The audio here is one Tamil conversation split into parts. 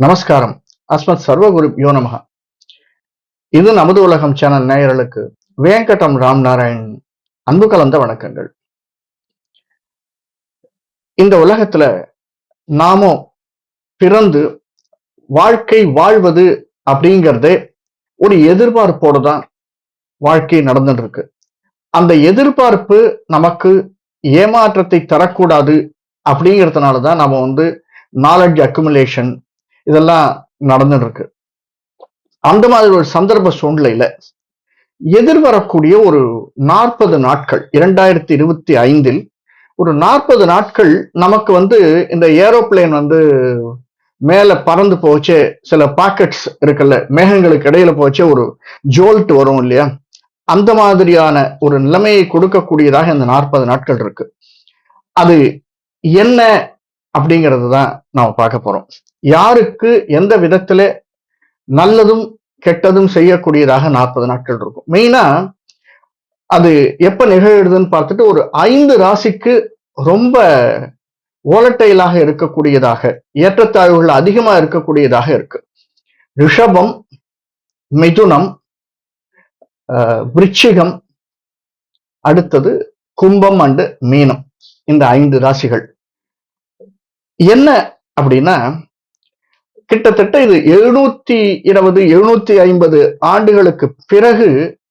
நமஸ்காரம். அஸ்மத் சர்வகுரு யோ இது நமது உலகம் சேனல் நேயர்களுக்கு வேங்கடம் ராம் நாராயண் அன்பு கலந்த வணக்கங்கள். இந்த உலகத்துல நாமும் பிறந்து வாழ்க்கை வாழ்வது அப்படிங்கிறதே ஒரு எதிர்பார்ப்போடு தான் வாழ்க்கை நடந்துட்டு இருக்கு அந்த எதிர்பார்ப்பு நமக்கு ஏமாற்றத்தை தரக்கூடாது அப்படிங்கிறதுனால தான் நம்ம வந்து நாலெட்ஜ் அக்குமுலேஷன் இதெல்லாம் நடந்துட்டு இருக்கு அந்த மாதிரி ஒரு சந்தர்ப்ப சூழ்நிலையில எதிர்வரக்கூடிய ஒரு நாற்பது நாட்கள் இரண்டாயிரத்தி இருபத்தி ஐந்தில் ஒரு நாற்பது நாட்கள் நமக்கு வந்து இந்த ஏரோப்ளேன் வந்து மேல பறந்து போச்சு சில பாக்கெட்ஸ் இருக்குல்ல மேகங்களுக்கு இடையில போச்சு ஒரு ஜோல்ட் வரும் இல்லையா? அந்த மாதிரியான ஒரு நிலைமையை கொடுக்கக்கூடியதாக இந்த நாற்பது நாட்கள் இருக்கு. அது என்ன அப்படிங்கிறது தான் நாம பார்க்க போறோம். யாருக்கு எந்த விதத்துல நல்லதும் கெட்டதும் செய்யக்கூடியதாக நாற்பது நாட்கள் இருக்கும். மெயினா அது எப்ப நிகழ்கிறதுன்னு பார்த்துட்டு ஒரு ஐந்து ராசிக்கு ரொம்ப ஓலட்டைலாக இருக்கக்கூடியதாக ஏற்றத்தாழ்வுகள் அதிகமா இருக்கக்கூடியதாக இருக்கு. ரிஷபம் மிதுனம் அஹ், விருச்சிகம் அடுத்தது கும்பம் அண்டு மீனம். இந்த ஐந்து ராசிகள். என்ன அப்படின்னா கிட்டத்தட்ட இது எழுநூத்தி இருபது எழுநூத்தி ஐம்பது ஆண்டுகளுக்கு பிறகு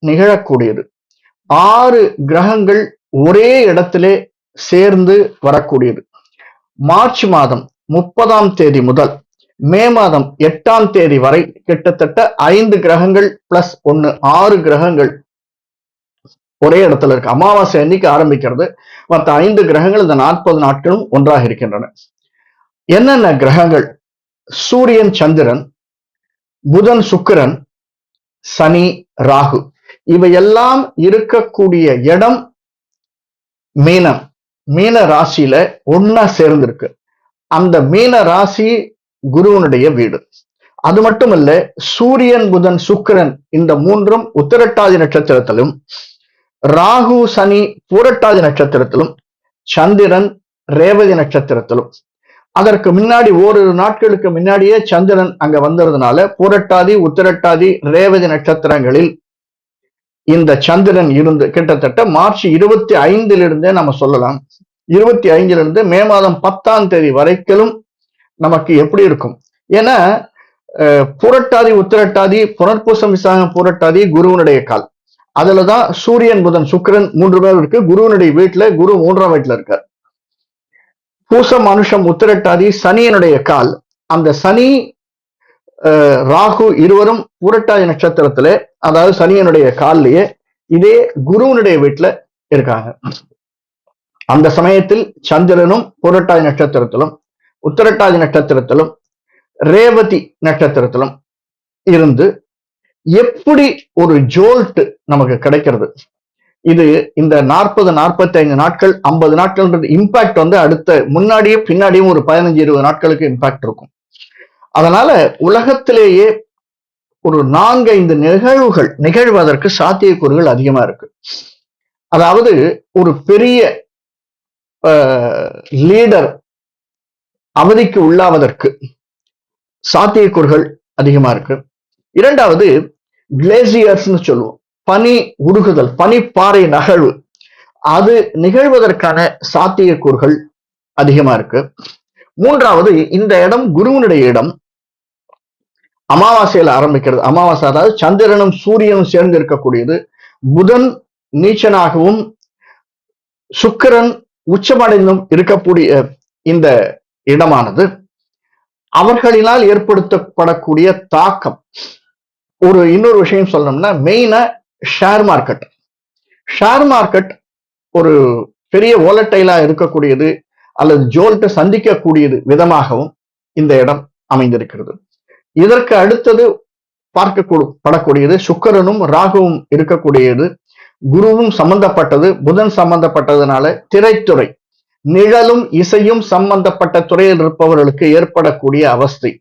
நிகழக்கூடியது. ஆறு கிரகங்கள் ஒரே இடத்திலே சேர்ந்து வரக்கூடியது. மார்ச் மாதம் முப்பதாம் தேதி முதல் மே மாதம் எட்டாம் தேதி வரை கிட்டத்தட்ட ஐந்து கிரகங்கள் பிளஸ் ஒன்னு ஆறு கிரகங்கள் ஒரே இடத்துல இருக்கு. அமாவாசை அன்னைக்கு ஆரம்பிக்கிறது. மற்ற ஐந்து கிரகங்கள் இந்த நாற்பது நாட்களும் ஒன்றாக இருக்கின்றன. என்னென்ன கிரகங்கள்? சூரியன் சந்திரன் புதன் சுக்கிரன் சனி ராகு இவையெல்லாம் இருக்கக்கூடிய இடம் மீனம். மீன ராசியில ஒன்னா சேர்ந்திருக்கு. அந்த மீன ராசி குருவனுடைய வீடு. அது மட்டும் இல்ல சூரியன் புதன் சுக்கிரன் இந்த மூன்றும் உத்திரட்டாதி நட்சத்திரத்திலும் ராகு சனி பூரட்டாதி நட்சத்திரத்திலும் சந்திரன் ரேவதி நட்சத்திரத்திலும். அதற்கு முன்னாடி ஓரிரு நாட்களுக்கு முன்னாடியே சந்திரன் அங்க வந்ததுனால பூரட்டாதி உத்திரட்டாதி ரேவதி நட்சத்திரங்களில் இந்த சந்திரன் இருந்து கிட்டத்தட்ட மார்ச் இருபத்தி ஐந்திலிருந்தே நம்ம சொல்லலாம். இருபத்தி ஐந்திலிருந்து மே மாதம் பத்தாம் தேதி வரைக்கும் நமக்கு எப்படி இருக்கும்? ஏன்னா அஹ், புரட்டாதி உத்திரட்டாதி புனர்பூசம் விசாகம் புரட்டாதி குருவனுடைய கால். அதுலதான் சூரியன் புதன் சுக்கிரன் மூன்று பேர் இருக்கு. குருவனுடைய வீட்டுல குரு மூன்றாம் வீட்டுல இருக்கார். பூசம் மனுஷம் உத்திரட்டாதி சனியனுடைய கால். அந்த சனி ராகு இருவரும் புரட்டாதி நட்சத்திரத்துல அதாவது சனியனுடைய கால்லயே இதே குருவனுடைய வீட்டுல இருக்காங்க. அந்த சமயத்தில் சந்திரனும் புரட்டாதி நட்சத்திரத்திலும் உத்திரட்டாதி நட்சத்திரத்திலும் ரேவதி நட்சத்திரத்திலும் இருந்து எப்படி ஒரு ஜோல்ட் நமக்கு கிடைக்கிறது? இது இந்த நாற்பது நாற்பத்தி ஐந்து நாட்கள் ஐம்பது நாட்கள்ன்றது இம்பாக்ட் வந்து அடுத்த முன்னாடியே பின்னாடியும் ஒரு பதினஞ்சு இருபது நாட்களுக்கு இம்பாக்ட் இருக்கும். அதனால உலகத்திலேயே ஒரு நான்கு ஐந்து நிகழ்வுகள் நிகழ்வதற்கு சாத்தியக்கூறுகள் அதிகமா இருக்கு. அதாவது ஒரு பெரிய லீடர் அவதிக்கு உள்ளாவதற்கு சாத்தியக்கூறுகள் அதிகமா இருக்கு. இரண்டாவது கிளேசியர்ஸ்னு சொல்லுவோம். பனி உருகுதல் பனிப்பாறை நகழ்வு. அது நிகழ்வதற்கான சாத்தியக்கூறுகள் அதிகமா இருக்கு. மூன்றாவது இந்த இடம் குருவனுடைய இடம். அமாவாசையில ஆரம்பிக்கிறது. அமாவாசை அதாவது சந்திரனும் சூரியனும் சேர்ந்து இருக்கக்கூடியது. புதன் நீச்சனாகவும் சுக்கிரன் உச்சமடைந்தும் இருக்கக்கூடிய இந்த இடமானது. அவர்களினால் ஏற்படுத்தப்படக்கூடிய தாக்கம். ஒரு இன்னொரு விஷயம் சொல்லணும்னா மெயினா ஷேர் மார்க்கெட் ஷேர் மார்க்கெட் ஒரு பெரிய ஓலட்டைலா இருக்கக்கூடியது அல்லது ஜோல்ட்டை சந்திக்கக்கூடியது விதமாகவும் இந்த இடம் அமைந்திருக்கிறது. இதற்கு அடுத்தது பார்க்க படக்கூடியது சுக்கரனும் ராகுவும் இருக்கக்கூடியது. குருவும் சம்பந்தப்பட்டது புதன் சம்பந்தப்பட்டதுனால திரைத்துறை. நிழலும் இசையும் சம்பந்தப்பட்ட துறையில் இருப்பவர்களுக்கு ஏற்படக்கூடிய அவஸ்தை.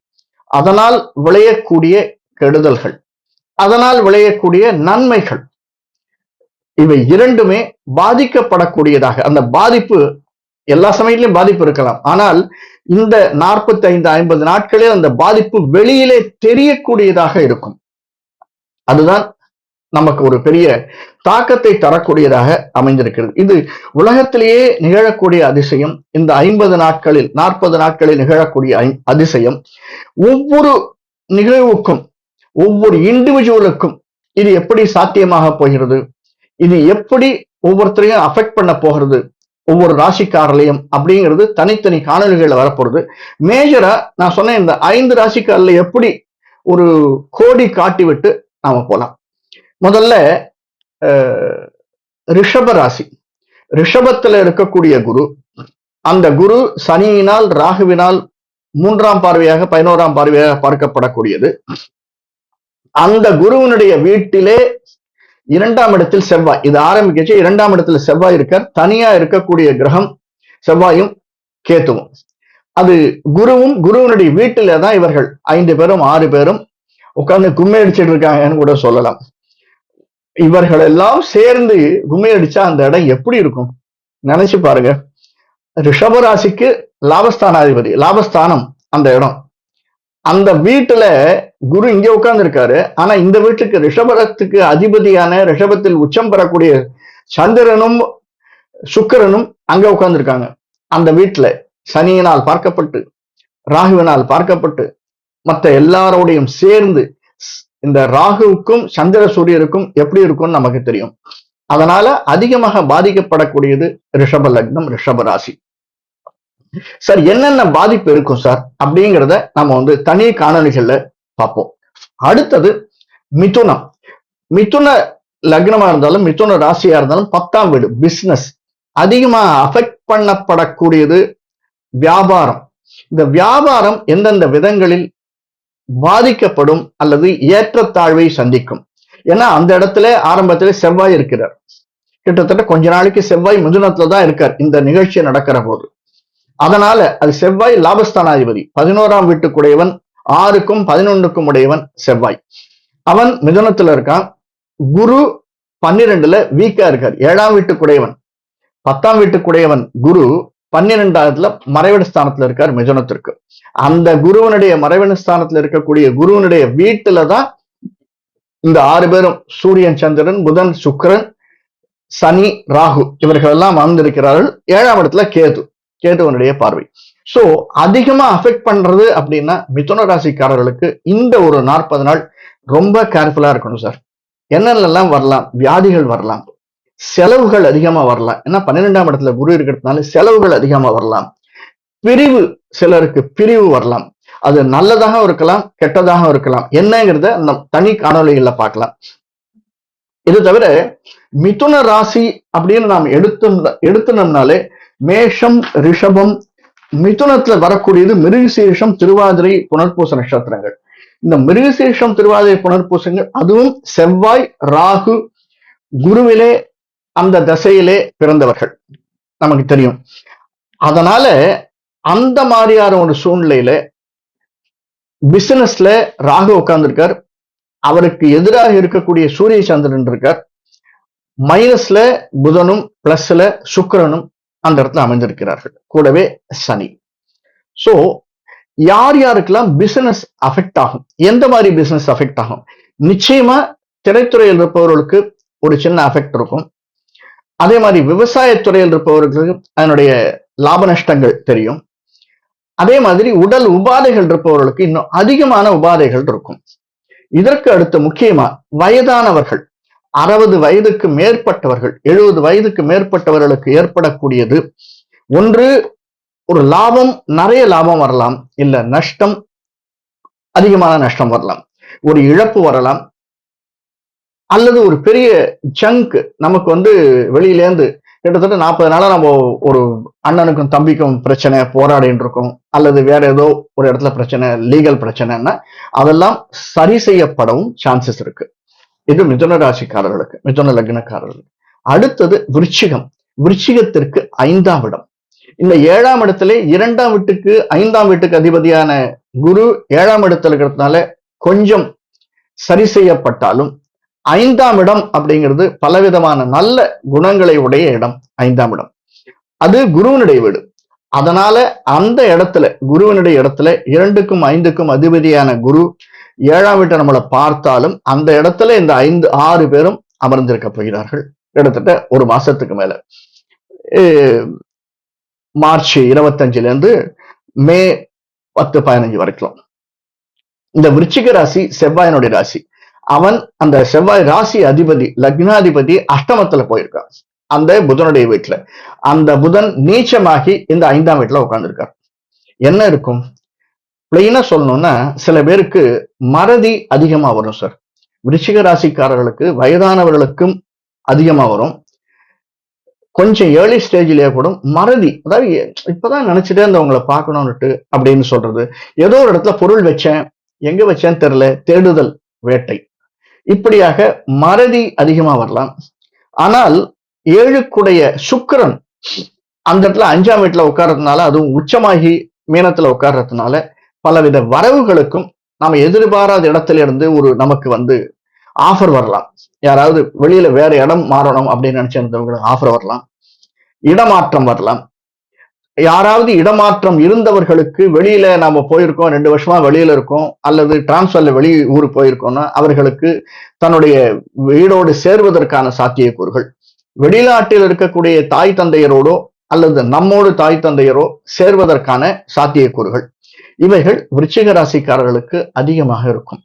அதனால் விளையக்கூடிய கெடுதல்கள். அதனால் விளையக்கூடிய நன்மைகள். இவை இரண்டுமே பாதிக்கப்படக்கூடியதாக அந்த பாதிப்பு எல்லா சமயத்திலும் பாதிப்பு இருக்கலாம். ஆனால் இந்த நாற்பத்தி ஐந்து ஐம்பது நாட்களே அந்த பாதிப்பு வெளியிலே தெரியக்கூடியதாக இருக்கும். அதுதான் நமக்கு ஒரு பெரிய தாக்கத்தை தரக்கூடியதாக அமைந்திருக்கிறது. இது உலகத்திலேயே நிகழக்கூடிய அதிசயம். இந்த ஐம்பது நாட்களில் நாற்பது நாட்களில் நிகழக்கூடிய அதிசயம். ஒவ்வொரு நிகழ்வுக்கும் ஒவ்வொரு இண்டிவிஜுவலுக்கும் இது எப்படி சாத்தியமாக போகிறது? இது எப்படி ஒவ்வொருத்தரையும் அஃபெக்ட் பண்ண போகிறது? ஒவ்வொரு ராசிக்காரலையும் அப்படிங்கிறது தனித்தனி காணொலிகள் வரப்போறது மேஜரா நான் சொன்ன இந்த ஐந்து ராசிக்காரில் எப்படி ஒரு கோடி காட்டி விட்டு நாம போலாம். முதல்ல ரிஷப ராசி. ரிஷபத்துல இருக்கக்கூடிய குரு அந்த குரு சனியினால் ராகுவினால் மூன்றாம் பார்வையாக பதினோராம் பார்வையாக பார்க்கப்படக்கூடியது. அந்த குருவினுடைய வீட்டிலே இரண்டாம் இடத்தில் செவ்வாய். இது ஆரம்பிக்கச்சு இரண்டாம் இடத்துல செவ்வாய் இருக்கார். தனியா இருக்கக்கூடிய கிரகம் செவ்வாயும் கேத்துவும். அது குருவும் குருவினுடைய வீட்டில தான் இவர்கள் ஐந்து பேரும் ஆறு பேரும் உட்கார்ந்து கும்மி அடிச்சிட்டு இருக்காங்கன்னு கூட சொல்லலாம். இவர்கள் எல்லாம் சேர்ந்து கும்மி அடிச்சா அந்த இடம் எப்படி இருக்கும்? நினைச்சு பாருங்க. ரிஷபராசிக்கு லாபஸ்தானாதிபதி லாபஸ்தானம் அந்த இடம். அந்த வீட்டுல குரு இங்க உட்கார்ந்து இருக்காரு ஆனா இந்த வீட்டுக்கு ரிஷபரத்துக்கு அதிபதியான ரிஷபத்தில் உச்சம் பெறக்கூடிய சந்திரனும் சுக்கிரனும் அங்க உட்கார்ந்து இருக்காங்க அந்த வீட்டுல சனியினால் பார்க்கப்பட்டு ராகுவினால் பார்க்கப்பட்டு மற்ற எல்லாரோடையும் சேர்ந்து இந்த ராகுவுக்கும் சந்திர சூரியருக்கும் எப்படி இருக்கும்னு நமக்கு தெரியும். அதனால அதிகமாக பாதிக்கப்படக்கூடியது ரிஷப லக்னம் ரிஷப ராசி. சார் என்னென்ன பாதிப்பு இருக்கும் சார் அப்படிங்கிறத நம்ம வந்து தனி காணொளிகள்ல பார்ப்போம். அடுத்தது மிதுனம். மிதுன லக்னமா இருந்தாலும் மிதுன ராசியா இருந்தாலும் பத்தாம் வீடு பிசினஸ் அதிகமா அஃபெக்ட் பண்ணப்படக்கூடியது வியாபாரம். இந்த வியாபாரம் எந்தெந்த விதங்களில் பாதிக்கப்படும் அல்லது ஏற்றத்தாழ்வை சந்திக்கும்? ஏன்னா அந்த இடத்துல ஆரம்பத்துல செவ்வாய் இருக்கிறார். கிட்டத்தட்ட கொஞ்ச நாளைக்கு செவ்வாய் மிதுனத்துல தான் இருக்கார். இந்த நிகழ்ச்சி நடக்கிற போது. அதனால அது செவ்வாய் லாபஸ்தானாதிபதி. பதினோராம் வீட்டுக்குடையவன் ஆறுக்கும் பதினொன்றுக்கும் உடையவன் செவ்வாய். அவன் மிதனத்துல இருக்கான். குரு பன்னிரெண்டுல வீக்கா இருக்கார். ஏழாம் வீட்டுக்குடையவன் பத்தாம் வீட்டுக்குடையவன் குரு பன்னிரெண்டாவதுல மறைவிட ஸ்தானத்துல இருக்கார் மிதனத்திற்கு. அந்த குருவனுடைய மறைவிட ஸ்தானத்துல இருக்கக்கூடிய குருவனுடைய வீட்டுல தான் இந்த ஆறு பேரும் சூரியன் சந்திரன் புதன் சுக்கிரன் சனி ராகு இவர்கள் எல்லாம் அமர்ந்திருக்கிறார்கள் ஏழாம் இடத்துல கேது. கேட்டவனுடைய பார்வை. சோ அதிகமா அஃபெக்ட் பண்றது அப்படின்னா மிதுன ராசிக்காரர்களுக்கு இந்த ஒரு நாற்பது நாள் ரொம்ப கேர்ஃபுல்லா இருக்கணும் சார் என்னென்னலாம் வரலாம்? வியாதிகள் வரலாம். செலவுகள் அதிகமா வரலாம். ஏன்னா பன்னிரெண்டாம் இடத்துல குரு இருக்கிறதுனால செலவுகள் அதிகமா வரலாம். பிரிவு சிலருக்கு பிரிவு வரலாம். அது நல்லதாக இருக்கலாம் கெட்டதாக இருக்கலாம். என்னங்கிறத அந்த தனி காணொளிகள்ல பார்க்கலாம். இது தவிர மிதுன ராசி அப்படின்னு நாம் எடுத்து எடுத்துனோம்னாலே மேஷம் ரிஷபம் மிதுனத்துல வரக்கூடியது மிருகசீரிஷம் திருவாதிரை புனர்பூச நட்சத்திரங்கள். இந்த மிருகசீரிஷம் திருவாதிரை புனர்பூசங்கள் அதுவும் செவ்வாய் ராகு குருவிலே அந்த தசையிலே பிறந்தவர்கள். நமக்கு தெரியும். அதனால அந்த மாதிரியான ஒரு சூழ்நிலையில பிசினஸ்ல ராகு உட்கார்ந்துருக்கார். அவருக்கு எதிராக இருக்கக்கூடிய சூரிய சந்திரன் இருக்கார். மைனஸ்ல புதனும் பிளஸ்ல சுக்கிரனும் அந்த இடத்துல அமைந்திருக்கிறார்கள். கூடவே சனி. சோ யார் யாருக்கெல்லாம் பிசினஸ் அஃபெக்ட் ஆகும்? எந்த மாதிரி பிசினஸ் அஃபெக்ட் ஆகும்? நிச்சயமா திரைத்துறையில் இருப்பவர்களுக்கு ஒரு சின்ன அஃபெக்ட் இருக்கும். அதே மாதிரி விவசாயத்துறையில் இருப்பவர்களுக்கு அதனுடைய லாப நஷ்டங்கள் தெரியும். அதே மாதிரி உடல் உபாதைகள் இருப்பவர்களுக்கு இன்னும் அதிகமான உபாதைகள் இருக்கும். இதற்கு அடுத்து முக்கியமா வயதானவர்கள். அறுபது வயதுக்கு மேற்பட்டவர்கள் எழுபது வயதுக்கு மேற்பட்டவர்களுக்கு ஏற்படக்கூடியது. ஒன்று ஒரு லாபம் நிறைய லாபம் வரலாம். இல்ல நஷ்டம் அதிகமான நஷ்டம் வரலாம். ஒரு இழப்பு வரலாம். அல்லது ஒரு பெரிய ஜங்க் நமக்கு வந்து வெளியிலேருந்து கிட்டத்தட்ட நாற்பது நாளா நம்ம ஒரு அண்ணனுக்கும் தம்பிக்கும் பிரச்சனை போராடிட்டு இருக்கோம். அல்லது வேற ஏதோ ஒரு இடத்துல பிரச்சனை லீகல் பிரச்சனைன்னா அதெல்லாம் சரி செய்யப்படவும் சான்சஸ் இருக்கு. இது மிதுன ராசிக்காரர்களுக்கு மிதுன லக்னக்காரர்களுக்கு. அடுத்தது விருச்சிகம். விருச்சிகத்திற்கு ஐந்தாம் இடம். இந்த ஏழாம் இடத்துல இரண்டாம் வீட்டுக்கு ஐந்தாம் வீட்டுக்கு அதிபதியான குரு ஏழாம் இடத்துல இருக்கிறதுனால கொஞ்சம் சரி செய்யப்பட்டாலும் ஐந்தாம் இடம் அப்படிங்கிறது பலவிதமான நல்ல குணங்களை உடைய இடம் ஐந்தாம் இடம். அது குருவனுடைய வீடு. அதனால அந்த இடத்துல குருவனுடைய இடத்துல இரண்டுக்கும் ஐந்துக்கும் அதிபதியான குரு ஏழாம் வீட்டை நம்மளை பார்த்தாலும் அந்த இடத்துல இந்த ஐந்து ஆறு பேரும் அமர்ந்திருக்க போகிறார்கள். கிட்டத்தட்ட ஒரு மாசத்துக்கு மேல. மார்ச் இருபத்தஞ்சுல இருந்து மே பத்து பதினஞ்சு வரைக்கும். இந்த விருச்சிக ராசி செவ்வாயினுடைய ராசி. அவன் அந்த செவ்வாய் ராசி அதிபதி லக்னாதிபதி அஷ்டமத்துல போயிருக்கான். அந்த புதனுடைய வீட்டுல. அந்த புதன் நீச்சமாகி இந்த ஐந்தாம் வீட்டுல உட்கார்ந்துருக்கார். என்ன இருக்கும்? பிளைனா சொல்லணும்னா சில பேருக்கு மறதி அதிகமா வரும் சார் விருச்சிக ராசிக்காரர்களுக்கு வயதானவர்களுக்கும் அதிகமா வரும். கொஞ்சம் ஏர்லி ஸ்டேஜ்லயே கூட மறதி அதாவது இப்பதான் நினைச்சிட்டே இருந்தவங்களை பார்க்கணும்னுட்டு அப்படின்னு சொல்றது. ஏதோ ஒரு இடத்துல பொருள் வச்சேன் எங்க வச்சேன்னு தெரியல தேடுதல் வேட்டை. இப்படியாக மறதி அதிகமா வரலாம். ஆனால் ஏழுக்குடைய சுக்கரன் அந்த இடத்துல அஞ்சாம் வீட்டுல உட்கார்றதுனால அதுவும் உச்சமாகி மீனத்துல உட்கார்றதுனால பலவித வரவுகளுக்கும் நாம எதிர்பாராத இடத்துல இருந்து ஒரு நமக்கு வந்து ஆஃபர் வரலாம். யாராவது வெளியில வேற இடம் மாறணும் அப்படின்னு நினைச்சிருந்தவங்களுக்கு ஆஃபர் வரலாம். இடமாற்றம் வரலாம். யாராவது இடமாற்றம் இருந்தவர்களுக்கு வெளியில நாம போயிருக்கோம் ரெண்டு வருஷமா வெளியில இருக்கோம் அல்லது டிரான்ஸ்ஃபர்ல வெளி ஊர் போயிருக்கோம்னா அவர்களுக்கு தன்னுடைய வீடோடு சேர்வதற்கான சாத்தியக்கூறுகள். வெளிநாட்டில் இருக்கக்கூடிய தாய் தந்தையரோடோ அல்லது நம்மோடு தாய் தந்தையரோ சேர்வதற்கான சாத்தியக்கூறுகள். இவைகள் விருச்சிக ராசிக்காரர்களுக்கு அதிகமாக இருக்கும்.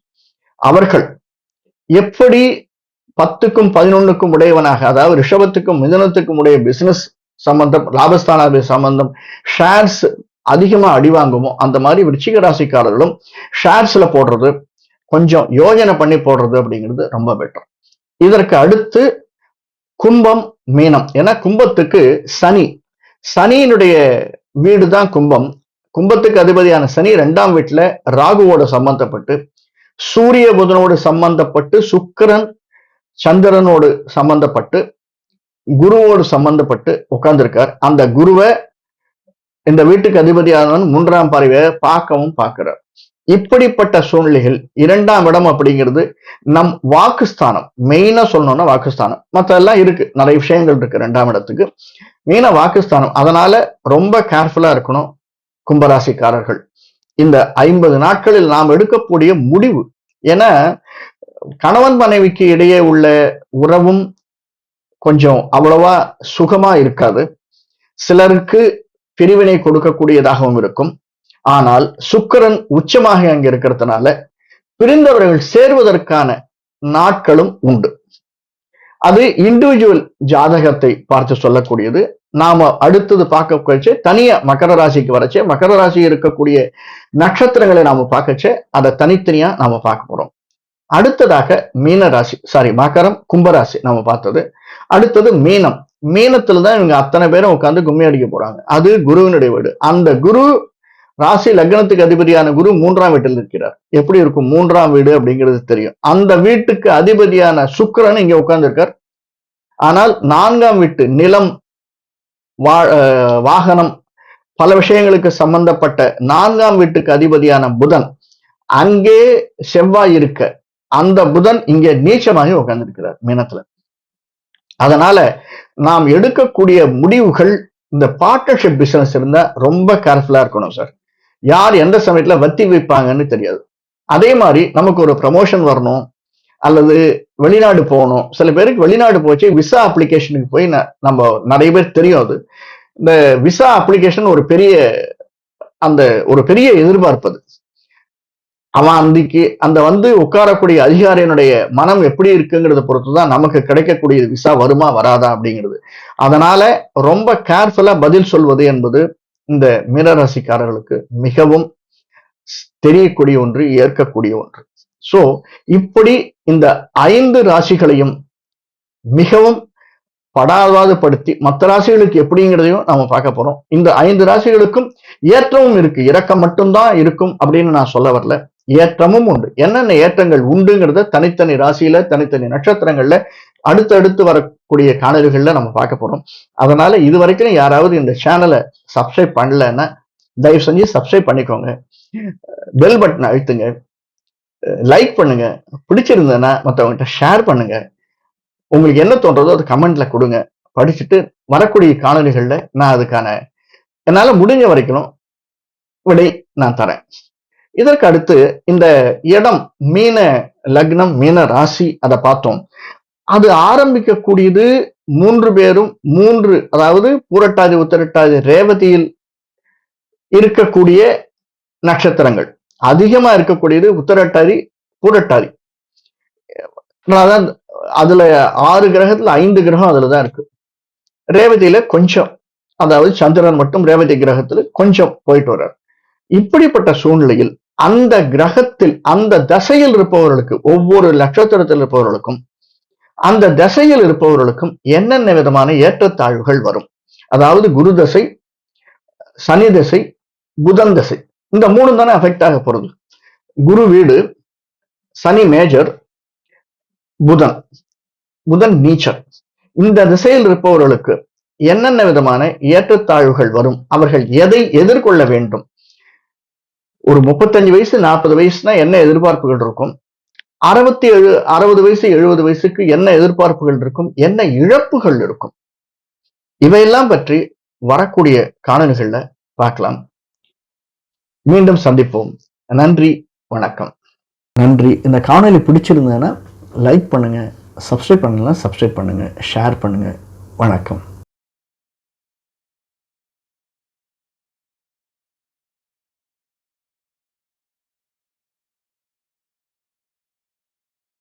அவர்கள் எப்படி பத்துக்கும் பதினொன்னுக்கும் உடையவனாக அதாவது ரிஷபத்துக்கும் மிதனத்துக்கும் உடைய பிசினஸ் சம்பந்தம் லாபஸ்தானாபி சம்பந்தம் ஷேர்ஸ் அதிகமா அடிவாங்குமோ அந்த மாதிரி விருச்சிக ராசிக்காரர்களும் ஷேர்ஸ்ல போடுறது கொஞ்சம் யோஜனை பண்ணி போடுறது அப்படிங்கிறது ரொம்ப பெட்டர் இதற்கு அடுத்து கும்பம் மீனம். ஏன்னா கும்பத்துக்கு சனி. சனியினுடைய வீடு தான் கும்பம். கும்பத்துக்கு அதிபதியான சனி ரெண்டாம் வீட்டுல ராகுவோட சம்பந்தப்பட்டு சூரிய புதனோடு சம்பந்தப்பட்டு சுக்கரன் சந்திரனோடு சம்பந்தப்பட்டு குருவோடு சம்பந்தப்பட்டு உட்கார்ந்துருக்கார். அந்த குருவை இந்த வீட்டுக்கு அதிபதியானவன் மூன்றாம் பார்வையை பார்க்கவும் பார்க்கிறார். இப்படிப்பட்ட சூழ்நிலைகள் இரண்டாம் இடம் அப்படிங்கிறது நம் வாக்குஸ்தானம். மெயினா சொல்லணும்னா வாக்குஸ்தானம். மற்ற எல்லாம் இருக்கு. நிறைய விஷயங்கள் இருக்கு ரெண்டாம் இடத்துக்கு. மெயினா வாக்குஸ்தானம். அதனால ரொம்ப கேர்ஃபுல்லா இருக்கணும். கும்பராசிக்காரர்கள். இந்த ஐம்பது நாட்களில் நாம் எடுக்கக்கூடிய முடிவு என கணவன் மனைவிக்கு இடையே உள்ள உறவும் கொஞ்சம் அவ்வளவா சுகமா இருக்காது. சிலருக்கு பிரிவினை கொடுக்கக்கூடியதாகவும் இருக்கும். ஆனால் சுக்கரன் உச்சமாக அங்க இருக்கிறதுனால பிரிந்தவர்கள் சேர்வதற்கான நாட்களும் உண்டு. அது இண்டிவிஜுவல் ஜாதகத்தை பார்த்து சொல்லக்கூடியது. நாம அடுத்தது பார்க்க வச்சு தனியா மகர ராசிக்கு வரச்சு மகர ராசி இருக்கக்கூடிய நட்சத்திரங்களை நாம பார்க்கச்சு அதை தனித்தனியா நாம பார்க்க போறோம். அடுத்ததாக மீன ராசி சாரி மகரம் கும்பராசி நாம பார்த்தது. அடுத்தது மீனம். மீனத்துல தான் இவங்க அத்தனை பேரும் உட்காந்து கும்மி அடிக்க போறாங்க. அது குருவினுடைய வீடு. அந்த குரு ராசி லக்னத்துக்கு அதிபதியான குரு மூன்றாம் வீட்டில் இருக்கிறார் எப்படி இருக்கும்? மூன்றாம் வீடு அப்படிங்கிறது தெரியும். அந்த வீட்டுக்கு அதிபதியான சுக்கரன் இங்க உட்கார்ந்துருக்கார். ஆனால் நான்காம் வீட்டு நிலம் வா வாகனம் பல விஷயங்களுக்கு சம்பந்தப்பட்ட நான்காம் வீட்டுக்கு அதிபதியான புதன் அங்கே செவ்வாய் இருக்க அந்த புதன் இங்கே நீச்சமாகி உட்கார்ந்திருக்கிறார் மீனத்துல. அதனால நாம் எடுக்கக்கூடிய முடிவுகள் இந்த பார்ட்னர்ஷிப் பிசினஸ் இருந்தா ரொம்ப கேர்ஃபுல்லா இருக்கணும் சார் யார் எந்த சமயத்துல வத்தி வைப்பாங்கன்னு தெரியாது. அதே மாதிரி நமக்கு ஒரு ப்ரமோஷன் வரணும் அல்லது வெளிநாடு போகணும். சில பேருக்கு வெளிநாடு போச்சு விசா அப்ளிகேஷனுக்கு போய் நம்ம நிறைய பேர் தெரியும் அது. இந்த விசா அப்ளிகேஷன் ஒரு பெரிய அந்த ஒரு பெரிய எதிர்பார்ப்பது அவன் அன்றைக்கு அந்த வந்து உட்காரக்கூடிய அதிகாரியினுடைய மனம் எப்படி இருக்குங்கிறத பொறுத்து தான் நமக்கு கிடைக்கக்கூடிய விசா வருமா வராதா அப்படிங்கிறது. அதனால ரொம்ப கேர்ஃபுல்லா பதில் சொல்வது என்பது இந்த மீனராசிக்காரர்களுக்கு மிகவும் தெரியக்கூடிய ஒன்று ஏற்கக்கூடிய ஒன்று. சோ இப்படி இந்த ஐந்து ராசிகளையும் மிகவும் படாதவாதப்படுத்தி மற்ற ராசிகளுக்கு எப்படிங்கிறதையும் நம்ம பார்க்க போறோம். இந்த ஐந்து ராசிகளுக்கும் ஏற்றமும் இருக்கு. இறக்கம் மட்டும்தான் இருக்கும் அப்படின்னு நான் சொல்ல வரல. ஏற்றமும் உண்டு. என்னென்ன ஏற்றங்கள் உண்டுங்கிறத தனித்தனி ராசியில தனித்தனி நட்சத்திரங்கள்ல அடுத்தடுத்து வரக்கூடிய காணொலிகள்ல நம்ம பார்க்க போறோம். அதனால இது வரைக்கும் யாராவது இந்த சேனலை சப்ஸ்கிரைப் பண்ணலன்னா தயவு செஞ்சு சப்ஸ்கிரைப் பண்ணிக்கோங்க. பெல் பட்டன் அழுத்துங்க. லைக் பண்ணுங்க. பிடிச்சிருந்ததுன்னா மற்றவங்ககிட்ட ஷேர் பண்ணுங்க. உங்களுக்கு என்ன தோன்றதோ அது கமெண்ட்ல கொடுங்க. படிச்சுட்டு வரக்கூடிய காணொலிகள்ல நான் அதுக்கான என்னால முடிஞ்ச வரைக்கும் விடை நான் தரேன். இதற்கு அடுத்து இந்த இடம் மீன லக்னம் மீன ராசி அதை பார்த்தோம். அது ஆரம்பிக்கக்கூடியது மூன்று பேரும் மூன்று அதாவது பூரட்டாதி உத்திரட்டாதி ரேவதியில் இருக்கக்கூடிய நட்சத்திரங்கள். அதிகமா இருக்கக்கூடியது உத்தரட்டாரி பூரட்டாரி. அதான் அதுல ஆறு கிரகத்துல ஐந்து கிரகம் அதுலதான் இருக்கு. ரேவதியில கொஞ்சம் அதாவது சந்திரன் மட்டும் ரேவதி கிரகத்துல கொஞ்சம் போயிட்டு வர்றார். இப்படிப்பட்ட சூழ்நிலையில் அந்த கிரகத்தில் அந்த தசையில் இருப்பவர்களுக்கு ஒவ்வொரு நட்சத்திரத்தில் இருப்பவர்களுக்கும் அந்த தசையில் இருப்பவர்களுக்கும் என்னென்ன விதமான ஏற்றத்தாழ்வுகள் வரும்? அதாவது குரு தசை சனி தசை புதன் தசை. இந்த மூணு தானே அஃபெக்ட் ஆக போறது. குரு வீடு சனி மேஜர் புதன். புதன் நீச்சர் இந்த திசையில் இருப்பவர்களுக்கு என்னென்ன விதமான ஏற்றத்தாழ்வுகள் வரும்? அவர்கள் எதை எதிர்கொள்ள வேண்டும்? ஒரு முப்பத்தஞ்சு வயசு நாற்பது வயசுனா என்ன எதிர்பார்ப்புகள் இருக்கும்? அறுபத்தி ஏழு அறுபது வயசு எழுபது வயசுக்கு என்ன எதிர்பார்ப்புகள் இருக்கும்? என்ன இழப்புகள் இருக்கும்? இவையெல்லாம் பற்றி வரக்கூடிய காணொலிகள்ல பார்க்கலாம். மீண்டும் சந்திப்போம். நன்றி வணக்கம். நன்றி. இந்த காணொலி பிடிச்சிருந்ததுன்னா லைக் பண்ணுங்கள் சப்ஸ்கிரைப் பண்ணலாம் சப்ஸ்கிரைப் பண்ணுங்கள் ஷேர் பண்ணுங்கள் வணக்கம்.